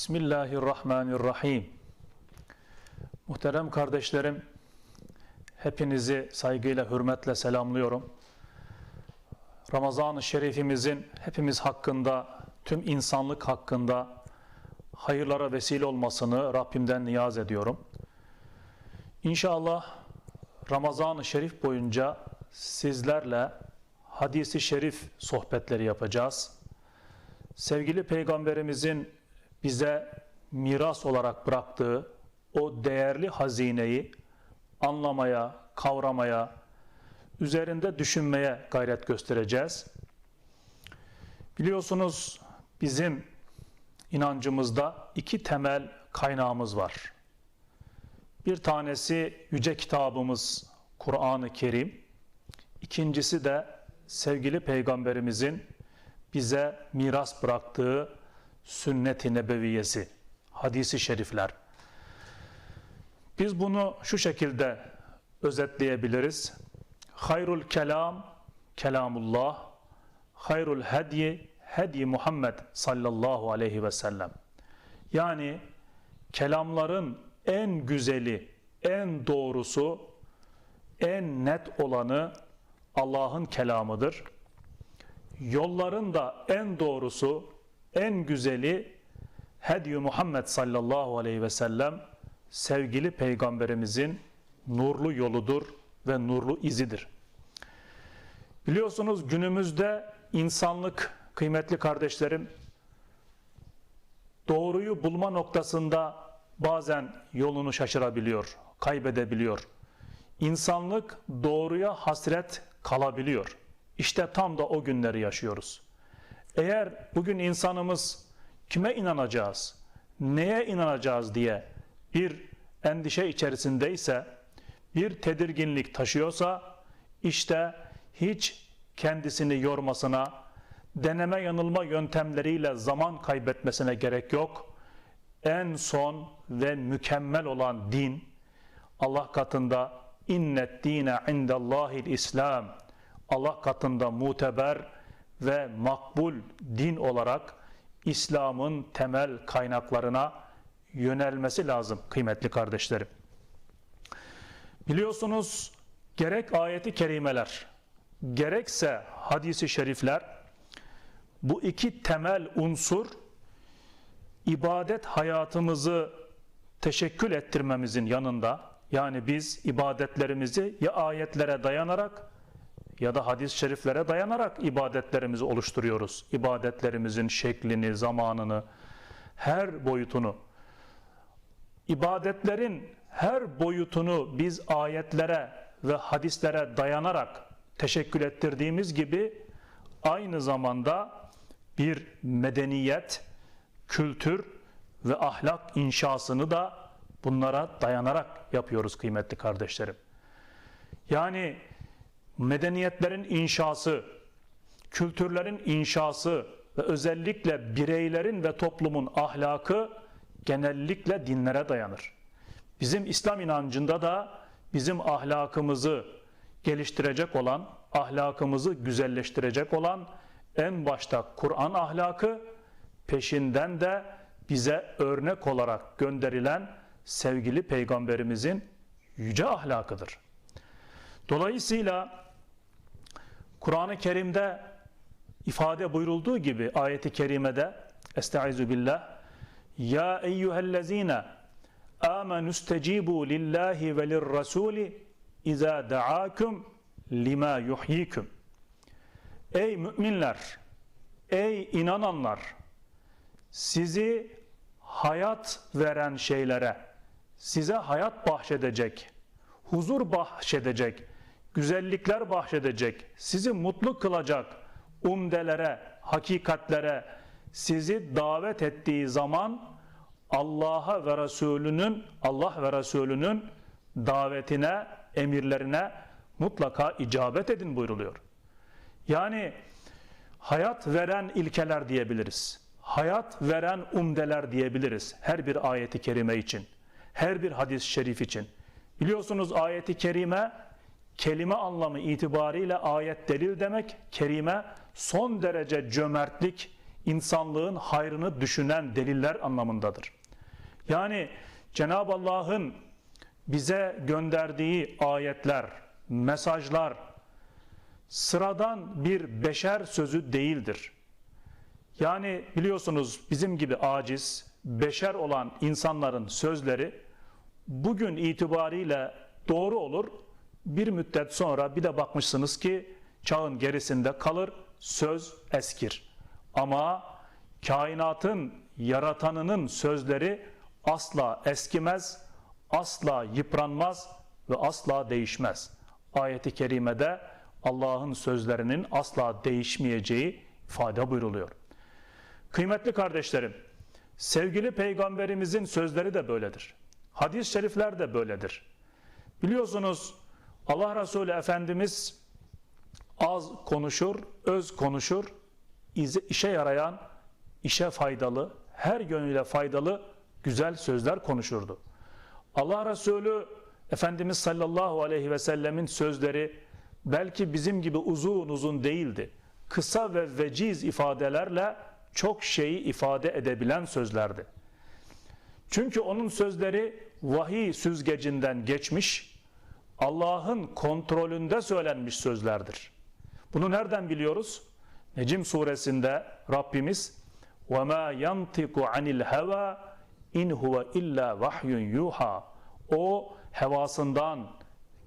Bismillahirrahmanirrahim. Muhterem kardeşlerim, hepinizi saygıyla, hürmetle selamlıyorum. Ramazan-ı Şerifimizin hepimiz hakkında, tüm insanlık hakkında hayırlara vesile olmasını Rabbimden niyaz ediyorum. İnşallah Ramazan-ı Şerif boyunca sizlerle hadisi şerif sohbetleri yapacağız. Sevgili Peygamberimizin bize miras olarak bıraktığı o değerli hazineyi anlamaya, kavramaya, üzerinde düşünmeye gayret göstereceğiz. Biliyorsunuz bizim inancımızda iki temel kaynağımız var. Bir tanesi yüce kitabımız Kur'an-ı Kerim. İkincisi de sevgili peygamberimizin bize miras bıraktığı sünnet-i nebeviyesi, hadisi şerifler. Biz bunu şu şekilde özetleyebiliriz. Hayrul kelam, kelamullah, hayrul hedyi, hedyi Muhammed sallallahu aleyhi ve sellem. Yani kelamların en güzeli, en doğrusu, en net olanı Allah'ın kelamıdır. Yolların da en doğrusu, en güzeli Hedyu Muhammed sallallahu aleyhi ve sellem sevgili peygamberimizin nurlu yoludur ve nurlu izidir. Biliyorsunuz günümüzde insanlık kıymetli kardeşlerim doğruyu bulma noktasında bazen yolunu şaşırabiliyor, kaybedebiliyor. İnsanlık doğruya hasret kalabiliyor. İşte tam da o günleri yaşıyoruz. Eğer bugün insanımız kime inanacağız, neye inanacağız diye bir endişe içerisindeyse, bir tedirginlik taşıyorsa, işte hiç kendisini yormasına, deneme yanılma yöntemleriyle zaman kaybetmesine gerek yok. En son ve mükemmel olan din, Allah katında innet dine indallahil İslam, Allah katında muteber ve makbul din olarak İslam'ın temel kaynaklarına yönelmesi lazım kıymetli kardeşlerim. Biliyorsunuz gerek ayeti kerimeler gerekse hadisi şerifler bu iki temel unsur ibadet hayatımızı teşekkül ettirmemizin yanında yani biz ibadetlerimizi ya ayetlere dayanarak ya da hadis-i şeriflere dayanarak ibadetlerimizi oluşturuyoruz. İbadetlerimizin şeklini, zamanını, her boyutunu. İbadetlerin her boyutunu biz ayetlere ve hadislere dayanarak teşekkül ettirdiğimiz gibi aynı zamanda bir medeniyet, kültür ve ahlak inşasını da bunlara dayanarak yapıyoruz kıymetli kardeşlerim. Yani medeniyetlerin inşası, kültürlerin inşası ve özellikle bireylerin ve toplumun ahlakı genellikle dinlere dayanır. Bizim İslam inancında da bizim ahlakımızı geliştirecek olan, ahlakımızı güzelleştirecek olan en başta Kur'an ahlakı, peşinden de bize örnek olarak gönderilen sevgili peygamberimizin yüce ahlakıdır. Dolayısıyla Kur'an-ı Kerim'de ifade buyurulduğu gibi ayeti kerimede Estaizu billah Ya eyyühellezine amenu stecibu lillahi ve lirrasuli iza da'akum lima yuhyikum. Ey müminler ey inananlar sizi hayat veren şeylere size hayat bahşedecek huzur bahşedecek güzellikler bahşedecek, sizi mutlu kılacak umdelere, hakikatlere sizi davet ettiği zaman Allah'a ve Resulünün Allah ve Resulünün davetine, emirlerine mutlaka icabet edin buyruluyor. Yani hayat veren ilkeler diyebiliriz. Hayat veren umdeler diyebiliriz her bir ayeti kerime için. Her bir hadis-i şerif için. Biliyorsunuz ayeti kerime kelime anlamı itibariyle ayet delil demek, kerime son derece cömertlik, insanlığın hayrını düşünen deliller anlamındadır. Yani Cenab-ı Allah'ın bize gönderdiği ayetler, mesajlar sıradan bir beşer sözü değildir. Yani biliyorsunuz bizim gibi aciz, beşer olan insanların sözleri bugün itibariyle doğru olur. Bir müddet sonra bir de bakmışsınız ki çağın gerisinde kalır, söz eskir. Ama kainatın yaratanının sözleri asla eskimez, asla yıpranmaz ve asla değişmez. Ayeti kerimede Allah'ın sözlerinin asla değişmeyeceği ifade buyruluyor. Kıymetli kardeşlerim, sevgili peygamberimizin sözleri de böyledir. Hadis-i şerifler de böyledir. Biliyorsunuz Allah Resulü Efendimiz az konuşur, öz konuşur, işe yarayan, işe faydalı, her yönüyle faydalı güzel sözler konuşurdu. Allah Resulü Efendimiz sallallahu aleyhi ve sellemin sözleri belki bizim gibi uzun uzun değildi. Kısa ve veciz ifadelerle çok şeyi ifade edebilen sözlerdi. Çünkü onun sözleri vahiy süzgecinden geçmiş, Allah'ın kontrolünde söylenmiş sözlerdir. Bunu nereden biliyoruz? Necim suresinde Rabbimiz وَمَا يَنْتِقُ عَنِ الْهَوَى اِنْ هُوَ اِلَّا وَحْيٌ yuha. O hevasından,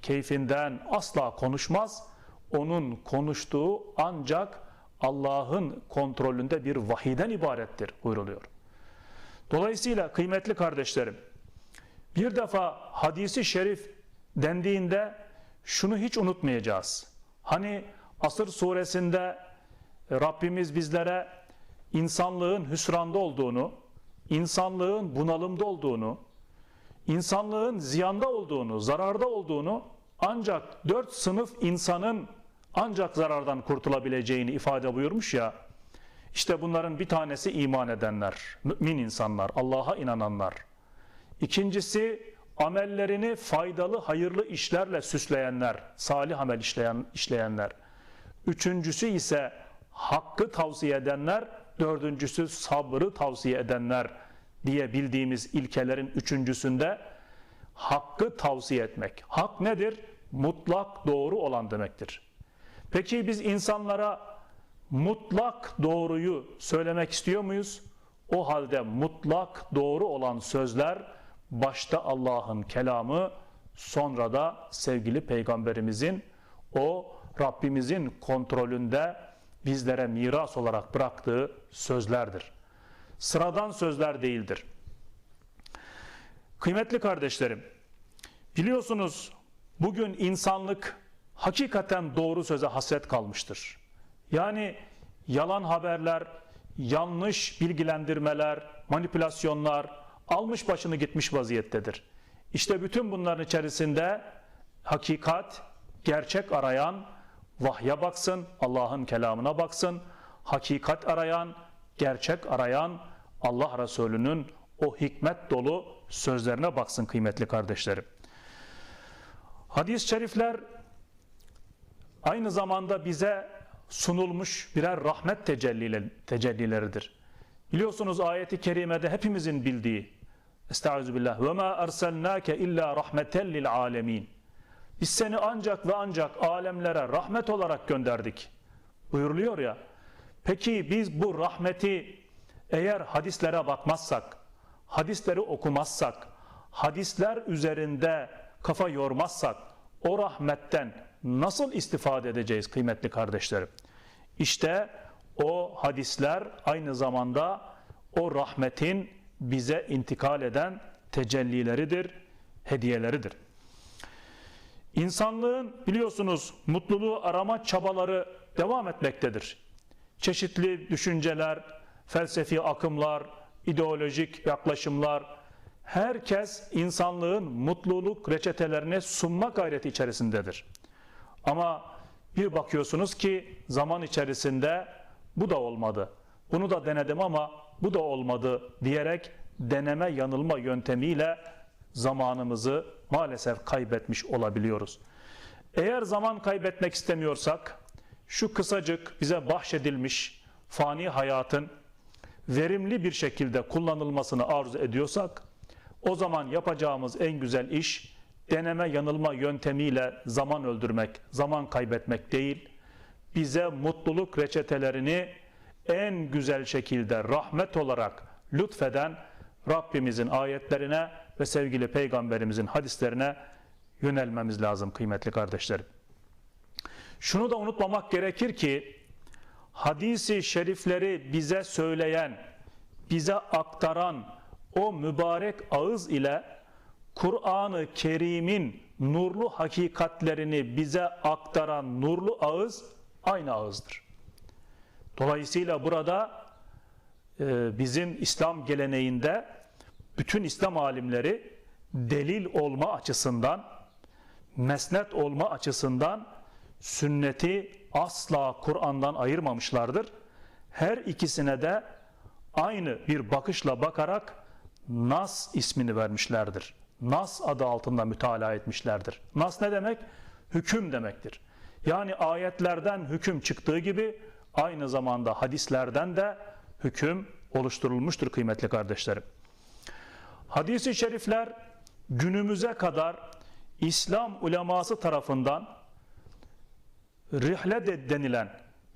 keyfinden asla konuşmaz. Onun konuştuğu ancak Allah'ın kontrolünde bir vahiden ibarettir buyruluyor. Dolayısıyla kıymetli kardeşlerim, bir defa hadisi şerif dendiğinde şunu hiç unutmayacağız. Hani Asır suresinde Rabbimiz bizlere insanlığın hüsranda olduğunu, insanlığın bunalımda olduğunu, insanlığın ziyanda olduğunu, zararda olduğunu ancak dört sınıf insanın ancak zarardan kurtulabileceğini ifade buyurmuş ya. İşte bunların bir tanesi iman edenler, mümin insanlar, Allah'a inananlar. İkincisi amellerini faydalı, hayırlı işlerle süsleyenler, salih amel işleyen, işleyenler. Üçüncüsü ise hakkı tavsiye edenler, dördüncüsü sabrı tavsiye edenler diye bildiğimiz ilkelerin üçüncüsünde hakkı tavsiye etmek. Hak nedir? Mutlak doğru olan demektir. Peki biz insanlara mutlak doğruyu söylemek istiyor muyuz? O halde mutlak doğru olan sözler başta Allah'ın kelamı, sonra da sevgili peygamberimizin o Rabbimizin kontrolünde bizlere miras olarak bıraktığı sözlerdir. Sıradan sözler değildir. Kıymetli kardeşlerim, biliyorsunuz bugün insanlık hakikaten doğru söze hasret kalmıştır. Yani yalan haberler, yanlış bilgilendirmeler, manipülasyonlar almış başını gitmiş vaziyettedir. İşte bütün bunların içerisinde hakikat, gerçek arayan vahye baksın, Allah'ın kelamına baksın, hakikat arayan, gerçek arayan Allah Resulü'nün o hikmet dolu sözlerine baksın kıymetli kardeşlerim. Hadis-i şerifler aynı zamanda bize sunulmuş birer rahmet tecellileridir. Biliyorsunuz ayeti kerimede hepimizin bildiği Estağfirullah ve ma erselnake illa rahmeten lil alemin. Biz seni ancak ve ancak alemlere rahmet olarak gönderdik. Buyuruluyor ya. Peki biz bu rahmeti eğer hadislere bakmazsak, hadisleri okumazsak, hadisler üzerinde kafa yormazsak o rahmetten nasıl istifade edeceğiz kıymetli kardeşlerim? İşte o hadisler aynı zamanda o rahmetin bize intikal eden tecellileridir, hediyeleridir. İnsanlığın biliyorsunuz mutluluğu arama çabaları devam etmektedir. Çeşitli düşünceler, felsefi akımlar, ideolojik yaklaşımlar, herkes insanlığın mutluluk reçetelerini sunma gayreti içerisindedir. Ama bir bakıyorsunuz ki zaman içerisinde bu da olmadı. Bunu da denedim ama bu da olmadı diyerek deneme yanılma yöntemiyle zamanımızı maalesef kaybetmiş olabiliyoruz. Eğer zaman kaybetmek istemiyorsak şu kısacık bize bahşedilmiş fani hayatın verimli bir şekilde kullanılmasını arzu ediyorsak o zaman yapacağımız en güzel iş deneme yanılma yöntemiyle zaman öldürmek, zaman kaybetmek değil. Bize mutluluk reçetelerini en güzel şekilde rahmet olarak lütfeden Rabbimizin ayetlerine ve sevgili peygamberimizin hadislerine yönelmemiz lazım kıymetli kardeşlerim. Şunu da unutmamak gerekir ki hadisi şerifleri bize söyleyen, bize aktaran o mübarek ağız ile Kur'an-ı Kerim'in nurlu hakikatlerini bize aktaran nurlu ağız aynı ağızdır. Dolayısıyla burada e, bizim İslam geleneğinde bütün İslam alimleri delil olma açısından, mesnet olma açısından sünneti asla Kur'an'dan ayırmamışlardır. Her ikisine de aynı bir bakışla bakarak Nas ismini vermişlerdir. Nas adı altında mütalaa etmişlerdir. Nas ne demek? Hüküm demektir. Yani ayetlerden hüküm çıktığı gibi aynı zamanda hadislerden de hüküm oluşturulmuştur kıymetli kardeşlerim. Hadis-i şerifler günümüze kadar İslam uleması tarafından rihle de denilen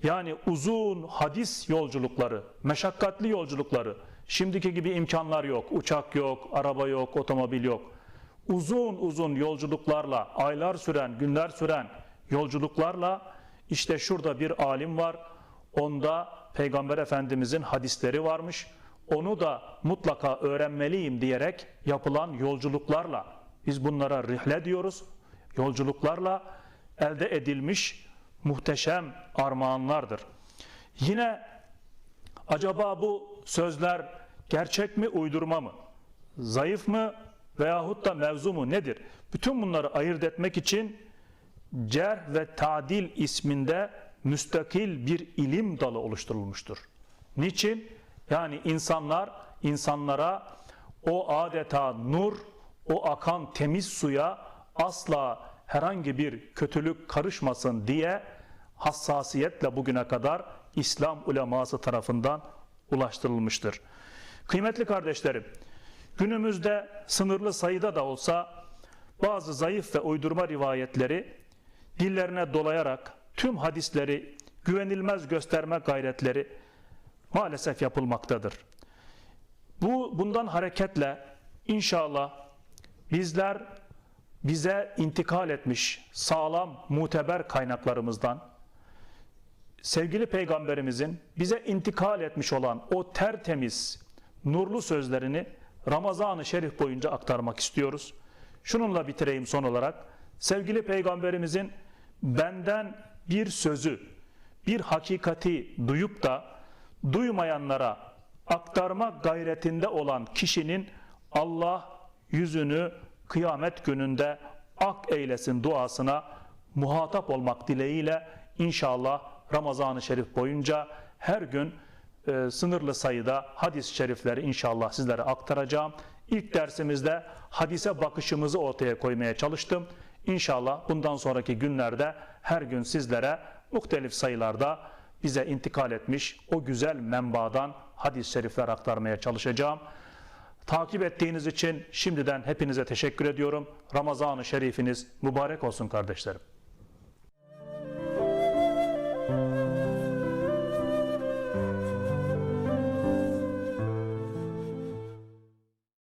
yani uzun hadis yolculukları, meşakkatli yolculukları, şimdiki gibi imkanlar yok, uçak yok, araba yok, otomobil yok. Uzun uzun yolculuklarla, aylar süren, günler süren yolculuklarla işte şurada bir alim var, onda Peygamber Efendimizin hadisleri varmış, onu da mutlaka öğrenmeliyim diyerek yapılan yolculuklarla, biz bunlara rihle diyoruz, yolculuklarla elde edilmiş muhteşem armağanlardır. Yine acaba bu sözler gerçek mi uydurma mı? Zayıf mı veyahut da mevzu mu nedir? Bütün bunları ayırt etmek için cerh ve tadil isminde müstakil bir ilim dalı oluşturulmuştur. Niçin? Yani insanlar insanlara o adeta nur, o akan temiz suya asla herhangi bir kötülük karışmasın diye hassasiyetle bugüne kadar İslam uleması tarafından ulaştırılmıştır. Kıymetli kardeşlerim, günümüzde sınırlı sayıda da olsa bazı zayıf ve uydurma rivayetleri dillerine dolayarak tüm hadisleri güvenilmez gösterme gayretleri maalesef yapılmaktadır. Bu bundan hareketle inşallah bizler bize intikal etmiş sağlam muteber kaynaklarımızdan sevgili peygamberimizin bize intikal etmiş olan o tertemiz nurlu sözlerini Ramazan-ı Şerif boyunca aktarmak istiyoruz. Şununla bitireyim son olarak. Sevgili peygamberimizin benden bir sözü, bir hakikati duyup da duymayanlara aktarma gayretinde olan kişinin Allah yüzünü kıyamet gününde ak eylesin duasına muhatap olmak dileğiyle inşallah Ramazan-ı Şerif boyunca her gün e, sınırlı sayıda hadis-i şerifleri inşallah sizlere aktaracağım. İlk dersimizde hadise bakışımızı ortaya koymaya çalıştım. İnşallah bundan sonraki günlerde her gün sizlere muhtelif sayılarda bize intikal etmiş o güzel menbadan hadis-i şerifler aktarmaya çalışacağım. Takip ettiğiniz için şimdiden hepinize teşekkür ediyorum. Ramazan-ı Şerifiniz mübarek olsun kardeşlerim.